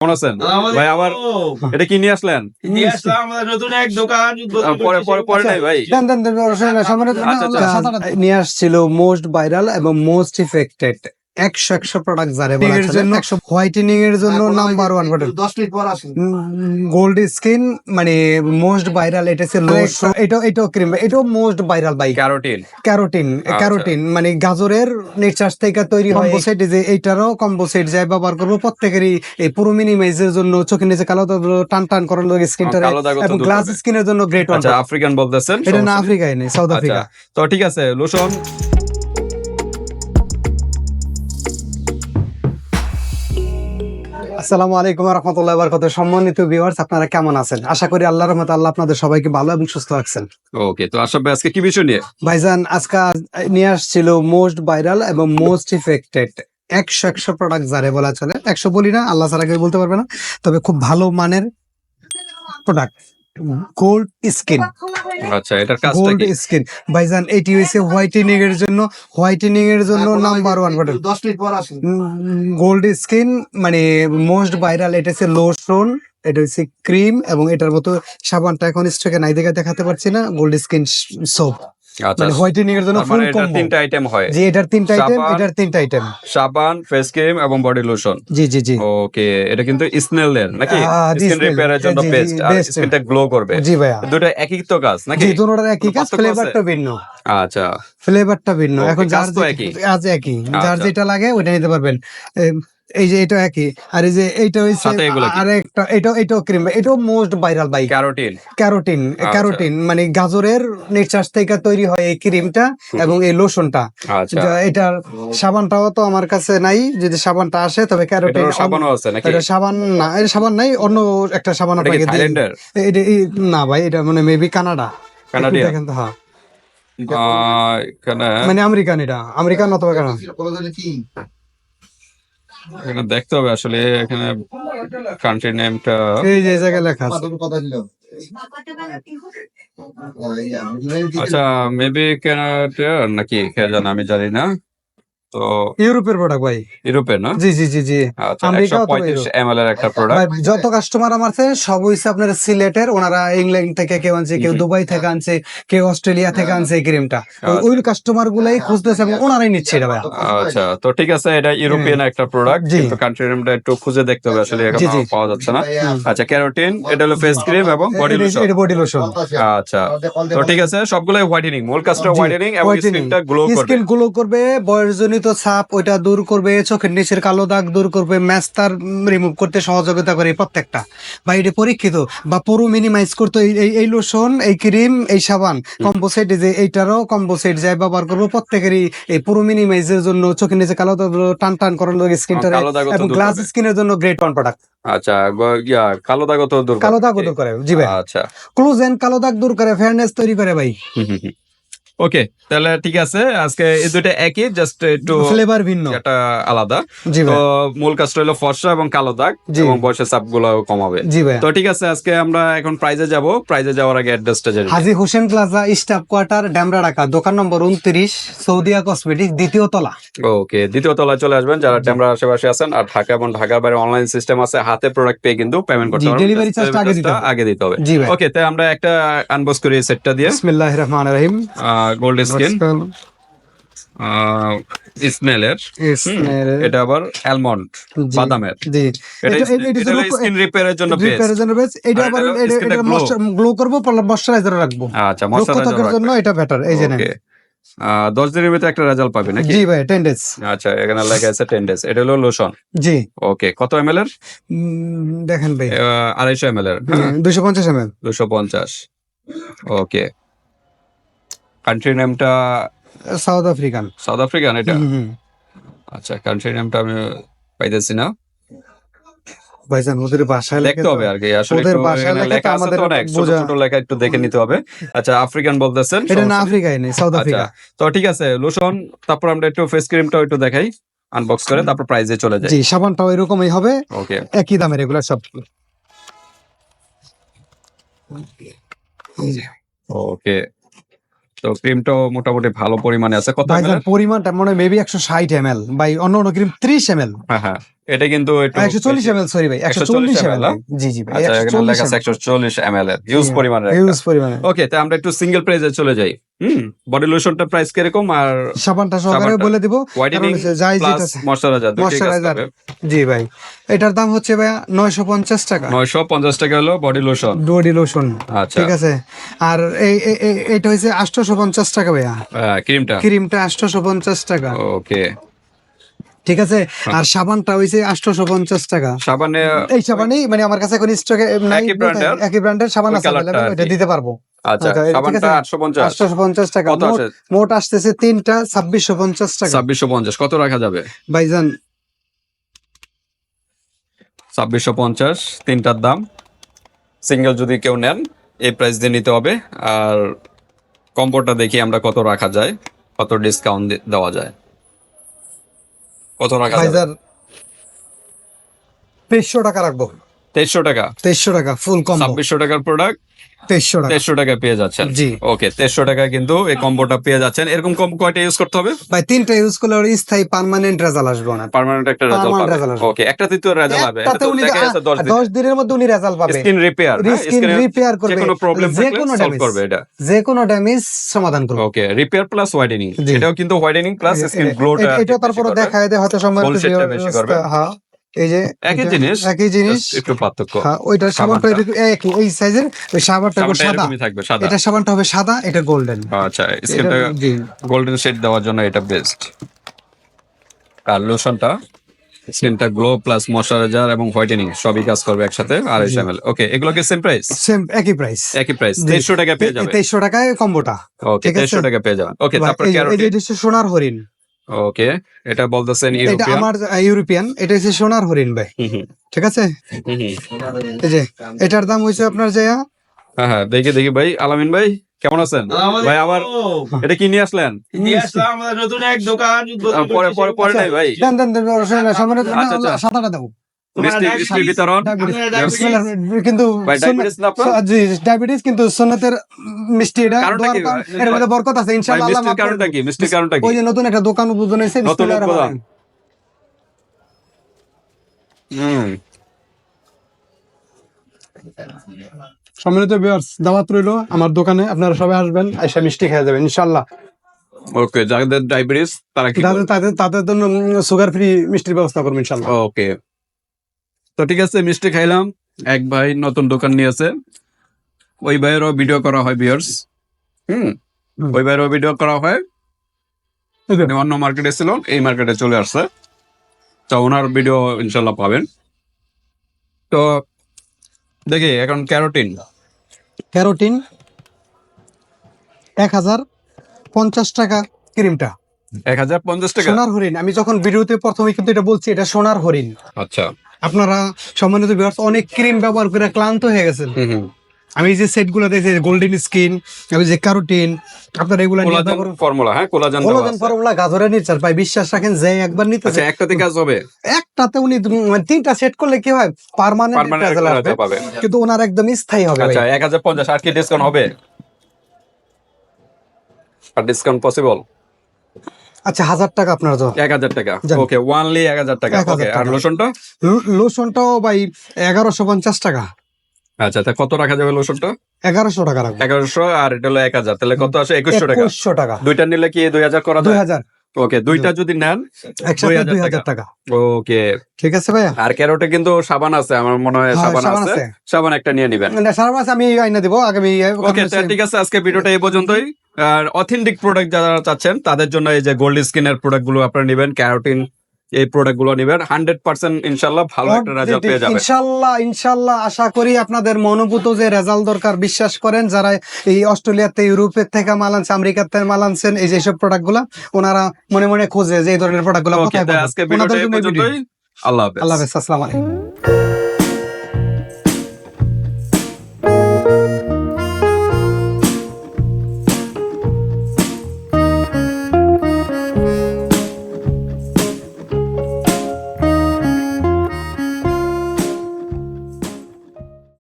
কেমন আছেন? ভাই আমার এটা কি নিয়ে আসলেন? নিয়ে নতুন এক দোকান পরে পরে নাই ভাই? আচ্ছা, আচ্ছা। আট- নিয়ে আসছিল মোস্ট ভাইরাল এবং মোস্ট ইফেক্টেড একশো একশো প্রোডাক্ট যারে এর জন্য- হোয়াইটেনিং এর জন্য নাম্বার ওয়ান প্রোডাক্ট দশ মিনিট পর আসেন। গোল্ড স্কিন মানে মোস্ট ভাইরাল এটা হচ্ছে lotion, এটা এটাও ক্রিম এটাও most viral by carotene carotene. Carotene মানে গাজরের নেচার থেকে তৈরি হয় যে এইটারও কম্বোসাইট যাই ব্যবহার করব প্রত্যেকেরই এই পুরো মিনিমাইজের জন্য চোখের নিচে কালো টান টান করার লোক স্কিনটা তো এবং গ্লাস স্কিনের জন্য গ্রেট ওয়ান আচ্ছা আফ্রিকান বলতেছেন এটা না আফ্রিকায় নেই। সাউথ আফ্রিকা তো ঠিক আছে লোশন আসসালামু আলাইকুম রহমতুল্লাহ বরকত সম্মানিত ভিউয়ার্স আপনারা কেমন আছেন? আশা করি আল্লাহর রহমতে আল্লাহ আপনাদের সবাইকে ভালো এবং সুস্থ রাখছেন। ওকে তো আশা ভাই আজকে কি বিষয় নিয়ে? ভাইজান আজকে নিয়ে আসছিল মোস্ট ভাইরাল এবং মোস্ট ইফেক্টেড একশো একশো প্রোডাক্ট যারে বলা চলে। একশো বলি না আল্লাহ ছাড়া কেউ বলতে পারবে না। তবে খুব ভালো মানের প্রোডাক্ট গোল্ড স্কিন আচ্ছা এটার কাজটা গোল্ড কি? স্কিন ভাইজান এটি হইছে হোয়াইটেনিং এর জন্য হোয়াইটেনিং এর জন্য নাম্বার ওয়ান প্রোডাক্ট দশ মিনিট পর আসেন। গোল্ড স্কিন মানে মোস্ট ভাইরাল এটা হচ্ছে লোশন এটা হচ্ছে ক্রিম এবং এটার মতো সাবানটা এখন স্টকে নাই দেখে দেখাতে পারছি না। গোল্ড স্কিন সোপ মানে হোয়াইটেনিং এর জন্য ফুল মানে কম্বো তিনটা আইটেম হয়। জি এটার তিনটা আইটেম এটার তিনটা আইটেম সাবান ফেস ক্রিম এবং বডি লোশন জি জি জি। ওকে এটা কিন্তু স্নেলের নাকি? আহ, স্কিন রিপেয়ারের জন্য বেস্ট আর স্কিনটা গ্লো করবে। জি ভাইয়া। দুটো একই তো কাজ নাকি? জি দুটোর একই কাজ? ফ্লেভারটা ভিন্ন। আচ্ছা। ফ্লেভারটা ভিন্ন। এখন যার একই। আজ একই। যার আচ্ছা। যেটা লাগে ওইটা নিতে পারবেন। এই যে এটা একই। আর এই যে এইটা হইছে সাথে এগুলো আর একটা এটা এটাও ক্রিম এটাও most viral by carotene carotene. Carotene মানে গাজরের নেচার থেকে তৈরি হয় এই ক্রিমটা এবং এই লোশনটা আচ্ছা। এটার সাবানটাও তো আমার কাছে নাই যদি সাবানটা আসে তবে ক্যারোটিন সাবানও আছে নাকি? এটা সাবান না এটা সাবান নাই অন্য একটা সাবান এটা আপনাকে দিই। থাইল্যান্ডের এটা না ভাই এটা মানে মেবি কানাডা কানাডিয়ান? একটু দেখেন তো, হ্যাঁ মানে আমেরিকান এটা আমেরিকান অথবা কানাডা কি? এখানে দেখতে হবে আসলে এখানে কান্ট্রি নেমটা এই যে জায়গায় লেখা আছে। কথা ছিল। আচ্ছা মেবি কেনাটা নাকি কে জানে আমি জানি না। তো ইউরোপের প্রোডাক্ট ভাই। ইউরোপের না? জি জি জি জি। আচ্ছা আমেরিকা একশো পঁয়ত্রিশ এম এর একটা প্রোডাক্ট যত কাস্টমার আমার আছে সব হইছে আপনার সিলেটের ওনারা ইংল্যান্ড থেকে কেউ আনছে কেউ দুবাই থেকে আনছে কেউ অস্ট্রেলিয়া থেকে আনছে এই ক্রিমটা আচ্ছা। ওই কাস্টমার গুলাই খুঁজতেছে এবং ওনারাই নিচ্ছে এটা ভাই আচ্ছা তো ঠিক আছে এটা ইউরোপিয়ান একটা প্রোডাক্ট জি। কিন্তু কান্ট্রি নেমটা একটু খুঁজে দেখতে হবে আসলে জি। পাওয়া যাচ্ছে না। আচ্ছা ক্যারোটিন এটা হলো ফেস ক্রিম এবং বডি লোশন এটা বডি লোশন আচ্ছা তো ঠিক আছে সবগুলাই হোয়াইটেনিং মূল কাজটা হোয়াইটেনিং এবং স্কিনটা গ্লো করবে। স্কিন গ্লো করবে বয়সজনিত ছাপ ওইটা দূর করবে চোখের নিচের কালো দাগ দূর করবে ম্যাস্তার রিমুভ করতে সহযোগিতা করে প্রত্যেকটা। বা এটা পরীক্ষিত বা পুরো মিনিমাইজ করতে এই- এই লোশন এই ক্রিম এই সাবান কম্বোসাইট যে এইটারও কম্বোসাইট যাই ব্যবহার করব প্রত্যেকেরই এই পুরো মিনিমাইজের জন্য চোখের নিচে কালো দাগ টান টান করার লোক স্কিনটা কালো দাগও এবং গ্লাস। স্কিনের জন্য গ্রেট ওয়ান প্রোডাক্ট আচ্ছা ইয়া কালো দাগও তো দূর কালো করবে। দাগ দূর করে জি ভাই। আচ্ছা। ক্লোজ এন্ড কালো দাগ দূর করে ফেয়ারনেস তৈরি করে ভাই। ওকে তাহলে ঠিক আছে আজকে এই দুটো একই জাস্ট একটু ফ্লেভার ভিন্ন। এটা আলাদা। তো মূল কাজটা হলো ফর্সা এবং কালো দাগ এবং বয়সের চাপগুলো কমাবে। জি ভাই। তো ঠিক আছে আজকে আমরা এখন প্রাইজে যাব। প্রাইজে যাওয়ার আগে অ্যাড্রেসটা জানি Haji Hossain plaza staff quarter Demra Dhaka দোকান নম্বর উনত্রিশ সৌদিয়া কসমেটিক দ্বিতীয় তলা। ওকে দ্বিতীয় তলায় চলে আসবেন। যারা ট্যামরার আশেপাশে আছেন আর ঢাকা এবং ঢাকার বাইরে অনলাইন সিস্টেম আছে হাতে প্রোডাক্ট পেয়ে কিন্তু পেমেন্ট করতে জি, পারবেন। delivery charge আগে দিতে হবে। আগে দিতে হবে। ওকে তাই আমরা একটা আনবক্স করি সেটটা দিয়ে। বিসমিল্লাহির রহমানির রহিম। গোল্ড স্কিন স্নেলের এটা আবার অ্যালমন্ড বাদামের। এটা স্কিন রিপেয়ারের জন্য রিপেয়ারের জন্য এটা আবার এটা। গ্লো করব ময়শ্চারাইজার রাখব। আচ্ছা রুক্ষ জন্য এটা বেটার এই যে নেন। ওকে দশ দিনের ভিতরে একটা রেজাল্ট পাবে নাকি? জি ভাই টেন ডেজ আচ্ছা এখানে লেখা আছে টেন ডেজ এটা হলো লোশন জি। ওকে কত এম এল এর দেখেন ভাই। আড়াইশো এম এল এর দুইশো পঞ্চাশ এম এল দুশো পঞ্চাশ। ওকে কান্ট্রি নেমটা সাউথ আফ্রিকান সাউথ আফ্রিকান এটা। আচ্ছা কান্ট্রি নেমটা আমি পাইতেছি না। ভাইজান ওদের বাসায় দেখতে হবে আর কি আসলে ওদের একটু লেখা আমাদের অনেক ছোট ছোট লেখা একটু দেখে নিতে হবে। আচ্ছা আফ্রিকান বলতেছেন এটা না আফ্রিকায় নেই সাউথ আফ্রিকা তো ঠিক আছে লোশন তারপর আমরা একটু ফেস ক্রিমটাও একটু দেখাই আনবক্স করে তারপর প্রাইজে চলে যাই। জি সাবানটাও এরকমই হবে ওকে একই দামের এগুলো সব। ওকে তো ক্রিমটাও মোটামুটি ভালো পরিমাণে আছে। কত ml ভাইজান এর? পরিমাণটা মনে মেবি একশো ষাট এম এল বাই অন্য অন্য ক্রিম ত্রিশ এম এল হ্যাঁ হ্যাঁ। এটা কিন্তু একটু চল্লিশ বেশি। এম এল সরি ভাই একশো চল্লিশ এম জি জি আচ্ছা একশো এখানে চল্লিশ লেখা আছে একশো চল্লিশ এম এর হিউজ পরিমাণের ইউজ পরিমাণে ওকে তো আমরা একটু সিঙ্গেল প্রাইজে চলে যাই। হুম বডি লোশনটা প্রাইস কীরকম আর সাবানটা সহকারে বলে দিব হোয়াইটেনিং যাই যেটা- ময়শ্চারাইজার। করবে জি ভাই এটার দাম হচ্ছে ভাই নয়শো পঞ্চাশ টাকা। নয়শো পঞ্চাশ টাকা হলো বডি লোশন বডি লোশন আচ্ছা। ঠিক আছে। আর এই এটা হচ্ছে আটশোশো পঞ্চাশ টাকা ভাইয়া। ক্রিমটা ক্রিমটা আটশোশো পঞ্চাশ টাকা। ওকে ঠিক আছে? আর সাবানটা হইছে আটশোশো পঞ্চাশ টাকা। সাবানে এই সাবানই মানে আমার কাছে এখন স্টকে নাই একই ব্র্যান্ডের সাবান আছে কি। দিতে পারব। আচ্ছা আচ্ছা, সাবানটা টাকা। মোট আসতেছে তিনটা টাকা। কত রাখা যাবে? ভাইজান। ছাব্বিশশো পঞ্চাশ তিনটার দাম। সিঙ্গেল যদি কেউ নেন এই প্রাইস দিয়ে নিতে হবে। আর কম্পোর্টটা দেখি আমরা কত রাখা যায় কত ডিসকাউন্ট দেওয়া যায়। কত টাকা ভাইজান তেইশশো টাকা রাখব। তেইশশো টাকা। তেইশশো টাকা ফুল কম ছাব্বিশশো টাকার প্রোডাক্ট তেইশশো টাকা। তেইশশো টাকা পেয়ে যাচ্ছেন। জি। ওকে তেইশশো টাকা কিন্তু এই কম্বোটা পেয়ে যাচ্ছেন। এরকম কম কয়টা ইউজ করতে হবে? ভাই তিনটা ইউজ করলে ওর স্থায়ী পার্মানেন্ট রেজাল্ট আসবে না পার্মানেন্ট একটা রেজাল্ট পাবে। ওকে একটা রেজাল্ট একটাতে উনি দেখা যাচ্ছে দশ দিন। দশ দিনের মধ্যে উনি রেজাল্ট পাবে। স্কিন রিপেয়ার স্কিন রিপেয়ার যে করবে। কোনো প্রবলেম যে কোনো ড্যামেজ করবে এটা। যে কোনো ড্যামেজ সমাধান করবে। Okay repair plus whitening. এটাও কিন্তু হোয়াইটেনিং প্লাস স্কিন গ্লোটা এটা তারপরে দেখায় দেয় হয়তো। হ্যাঁ। এই যে একই জিনিস একই জিনিস। একটু পার্থক্য। হ্যাঁ ওইটা সাবানটা। একই এই সাইজের ওই সাবানটা হবে সাদা। থাকবে সাদা। এটা সাবানটা হবে সাদা এটা গোল্ডেন আচ্ছা স্কিনটা গোল্ডেন শেড দেওয়ার জন্য এটা বেস্ট আর লোশনটা স্কিনটা গ্লো প্লাস ময়শ্চারাইজার এবং হোয়াইটেনিং সবই কাজ করবে একসাথে আড়াইশো এমএল ওকে এগুলো কি সেম প্রাইস সেম একই প্রাইস একই প্রাইস তেইশশো টাকা পেয়ে যাবে। তেইশশো টাকায় কম্বোটা ওকে ঠিক আছে। তেইশশো টাকা পেয়ে যাবেন। ওকে তারপর এই যে- এই যে সোনার হরিণ। ওকে এটা বলতেছেন এটা আমার ইউরোপিয়ান এটা হচ্ছে সোনার হরিণ ভাই ঠিক আছে এই যে এটার দাম হইছে আপনার যে হ্যাঁ হ্যাঁ দেখি দেখি ভাই আলামিন ভাই কেমন আছেন ভাই আবার এটা কি নিয়ে আসলেন নিয়ে আসলাম আমাদের নতুন এক দোকান পরে পরে পরে নাই ভাই দেন দেন দেন সামনে আচ্ছা, আচ্ছা। কিন্তু ডায়াবেটিস না আপনার? জি ডায়াবেটিস কিন্তু সুন্নতের মিষ্টি এটা কারণটা দোয়ার কি? কারণ- ভাই? এর মধ্যে বরকত আছে ইনশাআল্লাহ মিষ্টির কারণটা কি? মিষ্টির কারণটা কি? ওই যে নতুন একটা দোকান উদ্বোধন হয়েছে নতুন উদ্বোধন। হুম। সম্মানিত ভিউয়ার্স দাওয়াত রইল আমার দোকানে আপনারা সবাই আসবেন এসে মিষ্টি খেয়ে যাবেন ইনশাআল্লাহ। ওকে যাদের ডায়াবেটিস তারা কি তাদের জন্য সুগার ফ্রি মিষ্টির ব্যবস্থা করব ইনশাআল্লাহ। ওকে তো ঠিক আছে মিষ্টি খাইলাম। এক ভাই নতুন দোকান নিয়েছে ওই ভাইয়েরও ভিডিও করা হয় বিয়ার্স হুম? হুম। ওই ভাইয়েরও ভিডিও করা হয়। অন্য মার্কেটে ছিল এই মার্কেটে চলে আসছে। তো ওনার ভিডিও ইনশাল্লাহ পাবেন। তো দেখি এখন ক্যারোটিন। ক্যারোটিন এক হাজার পঞ্চাশ টাকা ক্রিমটা। এক হাজার পঞ্চাশ টাকা? সোনার হরিণ। আমি যখন ভিডিওতে প্রথমে কিন্তু এটা বলছি এটা সোনার হরিণ। আচ্ছা। আপনারা সম্মানিত ভিউয়ার্স অনেক ক্রিম ব্যবহার করে ক্লান্ত হয়ে গেছেন। আমি এই যে সেটগুলো দেখছি গোল্ডেন স্কিন আমি যে ক্যারোটিন আপনারা এগুলো ফর্মুলা হ্যাঁ কোলাজেন কোলাজেন। ফর্মুলা গাজরের নিচার ভাই বিশ্বাস রাখেন যে একবার নিতে আচ্ছা একটাতে কাজ হবে? একটাতে উনি মানে তিনটা সেট করলে কি হয়? পার্মানেন্ট আসবে। পাবে। কিন্তু ওনার একদম স্থায়ী হবে আচ্ছা এক হাজার পঞ্চাশ আর কি ডিসকাউন্ট হবে? আর ডিসকাউন্ট পসিবল আচ্ছা হাজার টাকা আপনার এক হাজার টাকা। ওকে ওয়ানলি এক হাজার টাকা। ওকে আর লোশনটা লোশনটাও ভাই এগারোশো পঞ্চাশ টাকা। আচ্ছা তা কত রাখা যাবে লোশনটা এগারোশো টাকা রাখব। এগারোশো আর এটা হলো এক হাজার। তাহলে কত আসে? একুশশো টাকা। একুশশো টাকা। দুইটা নিলে কি দুই হাজার করা দুই হাজার। ওকে দুইটা যদি নেন একসাথে 2000 দুই হাজার টাকা। ওকে ঠিক আছে ভাইয়া? আর ক্যারোটে কিন্তু সাবান আছে আমার মনে হয় হ্যাঁ, সাবান সাবান আছে। আছে। সাবান একটা নিয়ে নিবেন। সারা মাস আমি আইনা দিব আগামী ওকে ঠিক আছে আজকে ভিডিওটা এই পর্যন্তই। আর অথেন্টিক প্রোডাক্ট যারা চাচ্ছেন তাদের জন্য এই যে গোল্ড স্কিনের প্রোডাক্টগুলো আপনারা নেবেন ক্যারোটিন এই প্রোডাক্টগুলো নেবেন হান্ড্রেড পার্সেন্ট ইনশাল্লাহ ভালো একটা রেজাল্ট পেয়ে যাবেন ইনশাল্লাহ ইনশাল্লাহ আশা করি আপনাদের মনোভূত যে রেজাল্ট দরকার বিশ্বাস করেন যারা এই অস্ট্রেলিয়াতে ইউরোপের থেকে মাল আনছে আমেরিকার থেকে মাল আনছেন এই যেসব প্রোডাক্টগুলা ওনারা মনে মনে খোঁজে যে এই ধরনের প্রোডাক্টগুলো কোথায় তো পাবো? আজকে ভিডিওটা এই। পর্যন্তই আল্লাহ হাফেজ আল্লাহ হাফেজ আসসালামু আলাইকুম